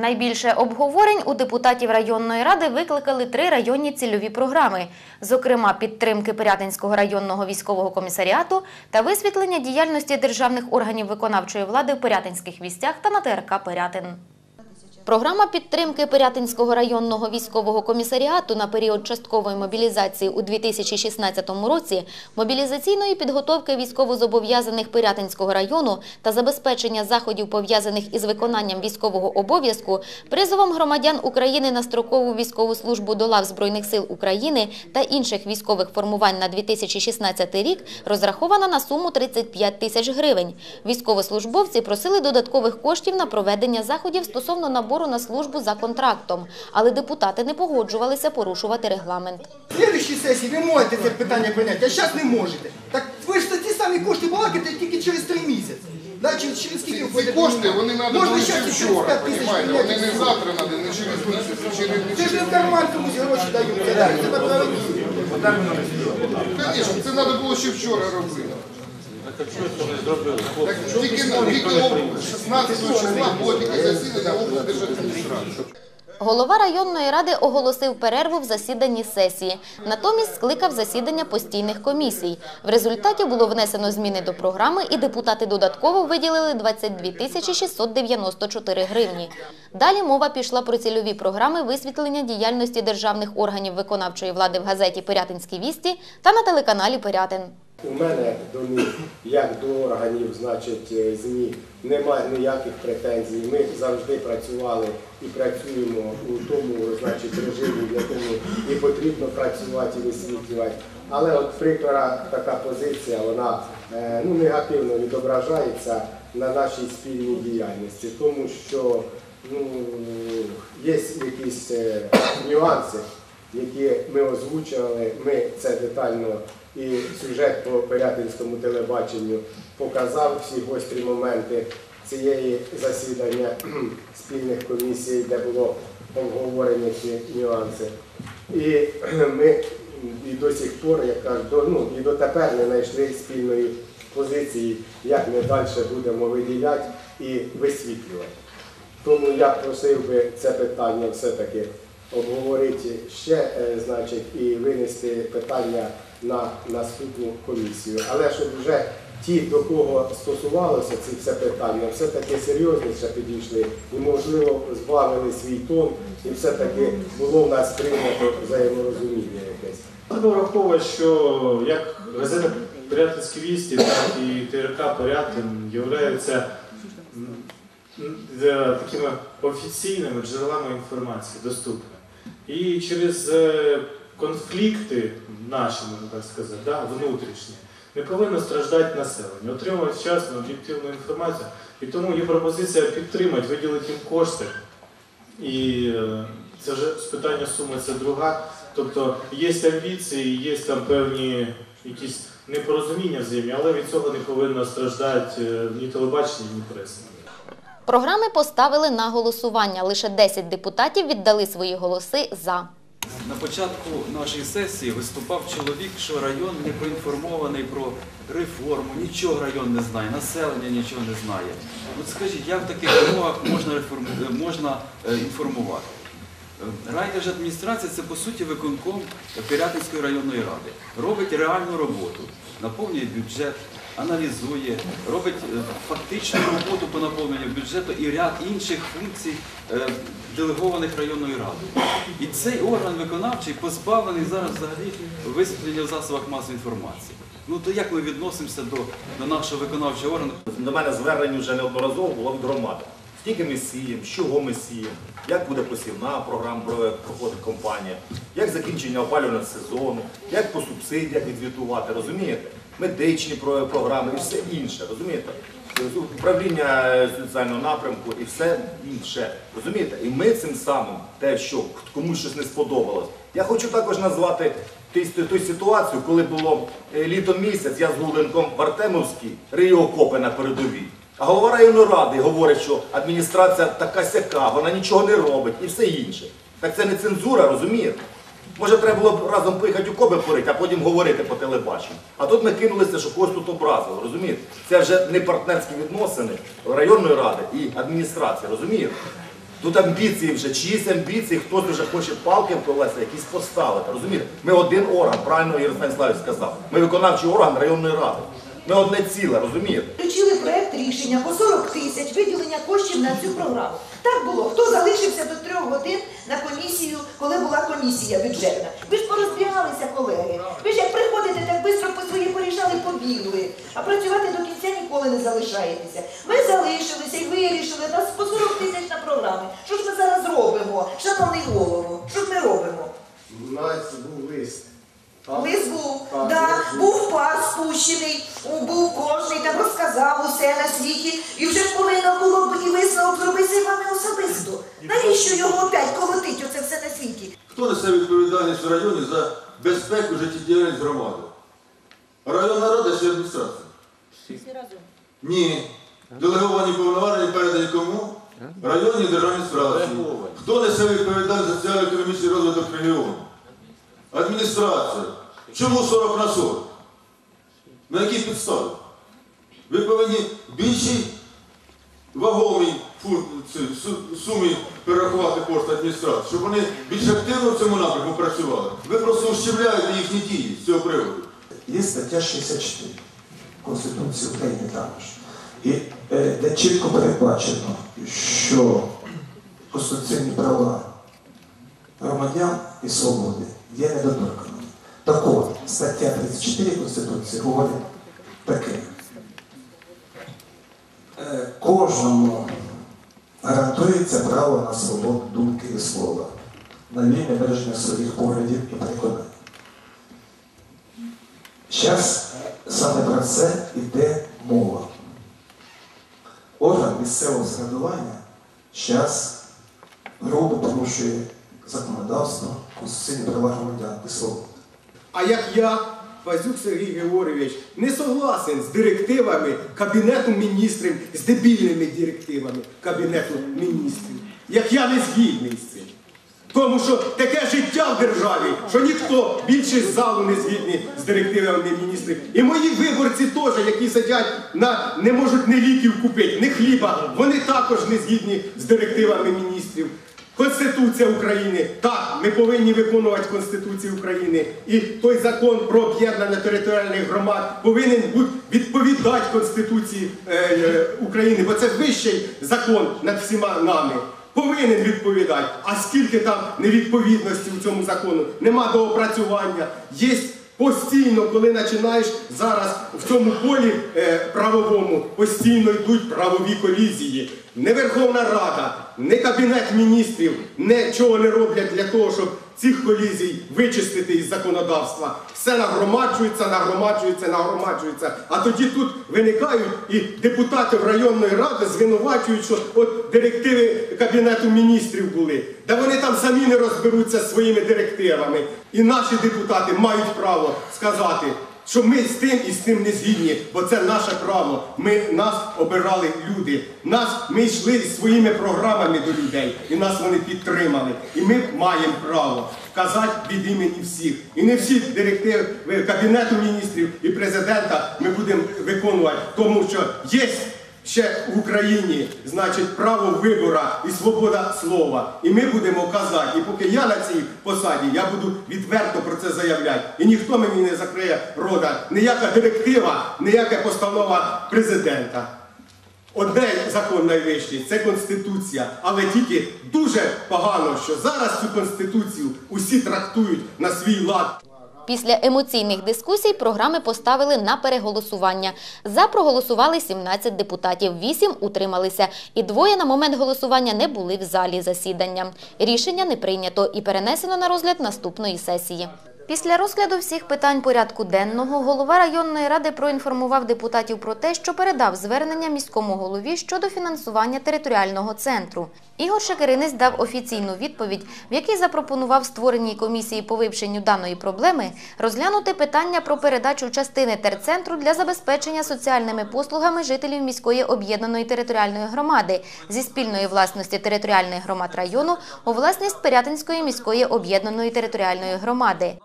Найбільше обговорень у депутатів районної ради викликали три районні цільові програми, зокрема підтримки Пирятинського районного військового комісаріату та висвітлення діяльності державних органів виконавчої влади в Пирятинських вістях та на ТРК Пирятин. Програма підтримки Пирятинського районного військового комісаріату на період часткової мобілізації у 2016 році, мобілізаційної підготовки військовозобов'язаних Пирятинського району та забезпечення заходів, пов'язаних із виконанням військового обов'язку, призовом громадян України на строкову військову службу до лав Збройних сил України та інших військових формувань на 2016 рік розрахована на суму 35 тисяч гривень. Військовослужбовці просили додаткових коштів на проведення заходів стосовно набору на службу за контрактом, але депутати не погоджувалися порушувати регламент. В следующій сесії ви можете це питання прийняти, а зараз не можете. Так ви ж ті самі кошти балакаєте тільки через три місяці. Да, через, через скільки Ці входить кошти, вони треба були ще вчора, розумієте? Вони не завтра треба, не через місяць, через Це ж не в карман комусь гроші даються, да, це направлені. Звісно, це треба було ще вчора робити. Так тільки на тільки 16 числа було тільки засідання облдержадміністрації. Голова районної ради оголосив перерву в засіданні сесії. Натомість скликав засідання постійних комісій. В результаті було внесено зміни до програми, і депутати додатково виділили 22 тисячі 694 гривні. Далі мова пішла про цільові програми висвітлення діяльності державних органів виконавчої влади в газеті «Пирятинські вісті» та на телеканалі «Пирятин». У мене до них, як до органів, значить, е, ЗМІ, немає ніяких претензій. Ми завжди працювали і працюємо у тому, значить, режимі, в якому і потрібно працювати і висвітлювати. Але от прикра така позиція, вона е, ну, негативно відображається на нашій спільній діяльності, тому що ну, є якісь е, нюанси які ми озвучували. Ми це детально і сюжет по Пирятинському телебаченню показав всі гострі моменти цієї засідання спільних комісій, де було обговорені ці нюанси. І ми і до сих пор, як кажуть, до, ну, і дотепер не знайшли спільної позиції, як ми далі будемо виділяти і висвітлювати. Тому я просив би це питання все-таки обговорити ще, е, значить, і винести питання на наступну комісію. Але щоб вже ті, до кого стосувалося ці все питання, все-таки серйозніше підійшли і, можливо, збавили свій тон, і все-таки було в нас прийнято взаєморозуміння якесь. Треба враховувати, що як газета Порятинські вісті, так і ТРК Порятин являються такими офіційними джерелами інформації доступними. І через е, конфлікти наші, можна так сказати, да, внутрішні, не повинно страждати населення, отримувати вчасну об'єктивну інформацію. І тому є пропозиція підтримати, виділити їм кошти. І е, це вже з питання суми це друга. Тобто є амбіції, є там певні якісь непорозуміння взаємні, але від цього не повинно страждати е, ні телебачення, ні преса. Програми поставили на голосування. Лише 10 депутатів віддали свої голоси «за». На початку нашої сесії виступав чоловік, що район не проінформований про реформу, нічого район не знає, населення нічого не знає. От скажіть, як в таких умовах можна, реформ... е, можна е, інформувати? Е, Райдержадміністрація це по суті виконком Пирятинської районної ради. Робить реальну роботу, наповнює бюджет, аналізує, робить е, фактичну роботу по наповненню бюджету і ряд інших функцій е, делегованих районною радою. І цей орган виконавчий позбавлений зараз взагалі висвітлення в засобах масової інформації. Ну то як ми відносимося до, до нашого виконавчого органу? До мене звернення вже неодноразово було від громади. Скільки ми сіємо, з чого ми сіємо, як буде посівна програма про- проходить компанія, як закінчення опалювального сезону, як по субсидіях відзвітувати, розумієте? Медичні програми і все інше, розумієте? Управління е, соціального напрямку і все інше. Розумієте? І ми цим самим, те, що комусь щось не сподобалось. Я хочу також назвати ту, ту ситуацію, коли було е, літом місяць, я з Гуленком в Артемовській рию окопи на передовій. А голова районної ради говорить, що адміністрація така сяка, вона нічого не робить і все інше. Так це не цензура, розумієте? Може, треба було б разом поїхати у коби порити, а потім говорити по телебаченню. А тут ми кинулися, що когось тут образили, розумієте? Це вже не партнерські відносини районної ради і адміністрації, розумієте? Тут амбіції вже, чиїсь амбіції, хтось вже хоче палки в колеса якісь поставити. Розумієте? Ми один орган, правильно Ігор Станіславович сказав. Ми виконавчий орган районної ради. Ми одне ціле, розумієте? Рішення по 40 тисяч виділення коштів на цю програму. Так було. Хто залишився до трьох годин на комісію, коли була комісія бюджетна? Ви ж порозбігалися, колеги. Ви ж як приходите, так швидко по свої порішали, побігли. А працювати до кінця ніколи не залишаєтеся. Ми залишилися і вирішили нас по 40 тисяч на програми. Що ж ми зараз робимо, шановний голово? Що ж ми робимо? У нас був лист. Лист був, Так, да, був. пар спущений, був кожний, там розказав усе на світі, і вже ж повинно було б і висновок зробити вами особисто. Навіщо його опять колотить оце все на світі? Хто несе відповідальність в районі за безпеку життєдіяльність громади? Районна рада чи адміністрація? Ні. Делеговані повноваження передані кому? Районній державній адміністрації. Хто несе відповідальність за соціально-економічний розвиток регіону? Адміністрація. Чому 40 на 40? На якій підставі? Ви повинні більші вагомій фу- ці- су- сумі перерахувати кошти адміністрації, щоб вони більш активно в цьому напрямку працювали. Ви просто ущемляєте їхні дії з цього приводу. Є стаття 64 Конституції України також, і, е, де чітко передбачено, що конституційні права громадян і свободи є недоторканими. Так от, стаття 34 Конституції говорить таке. Е, Кожному гарантується право на свободу думки і слова, на вільне вираження своїх поглядів і переконань. Зараз саме про це йде мова. Орган місцевого самоврядування зараз грубо порушує законодавство, конституційні права громадян і свободи. А як я, Пазюк Сергій Григорович, не согласен з директивами Кабінету міністрів, з дебільними директивами Кабінету міністрів. Як я не згідний з цим. Тому що таке життя в державі, що ніхто більше з залу не згідний з директивами міністрів. І мої виборці теж, які сидять на не можуть ні ліків купити, ні хліба, вони також не згідні з директивами міністрів. Конституція України. Так, ми повинні виконувати Конституцію України. І той закон про об'єднання територіальних громад повинен бути відповідати Конституції е, е, України, бо це вищий закон над всіма нами. Повинен відповідати. А скільки там невідповідності у цьому закону? Нема доопрацювання. Є Постійно, коли починаєш зараз в цьому полі е, правовому, постійно йдуть правові колізії. Не Верховна Рада, не Кабінет міністрів нічого не роблять для того, щоб цих колізій вичистити із законодавства. Все нагромаджується, нагромаджується, нагромаджується. А тоді тут виникають і депутатів районної ради звинувачують, що от директиви Кабінету міністрів були. Та вони там самі не розберуться своїми директивами. І наші депутати мають право сказати, що ми з тим і з тим не згідні, бо це наше право. Ми нас обирали люди. Нас ми йшли зі своїми програмами до людей, і нас вони підтримали. І ми маємо право казати від імені всіх. І не всі директиви Кабінету міністрів і президента ми будемо виконувати, тому що є ще в Україні, значить, право вибора і свобода слова. І ми будемо казати, і поки я на цій посаді, я буду відверто про це заявляти. І ніхто мені не закриє рода, ніяка директива, ніяка постанова президента. Одне закон найвищий це конституція, але тільки дуже погано, що зараз цю конституцію усі трактують на свій лад. Після емоційних дискусій програми поставили на переголосування. За проголосували 17 депутатів, 8 утрималися, і двоє на момент голосування не були в залі засідання. Рішення не прийнято і перенесено на розгляд наступної сесії. Після розгляду всіх питань порядку денного голова районної ради проінформував депутатів про те, що передав звернення міському голові щодо фінансування територіального центру. Ігор Шекеринець дав офіційну відповідь, в якій запропонував створеній комісії по вивченню даної проблеми розглянути питання про передачу частини терцентру для забезпечення соціальними послугами жителів міської об'єднаної територіальної громади зі спільної власності територіальних громад району у власність Пирятинської міської об'єднаної територіальної громади.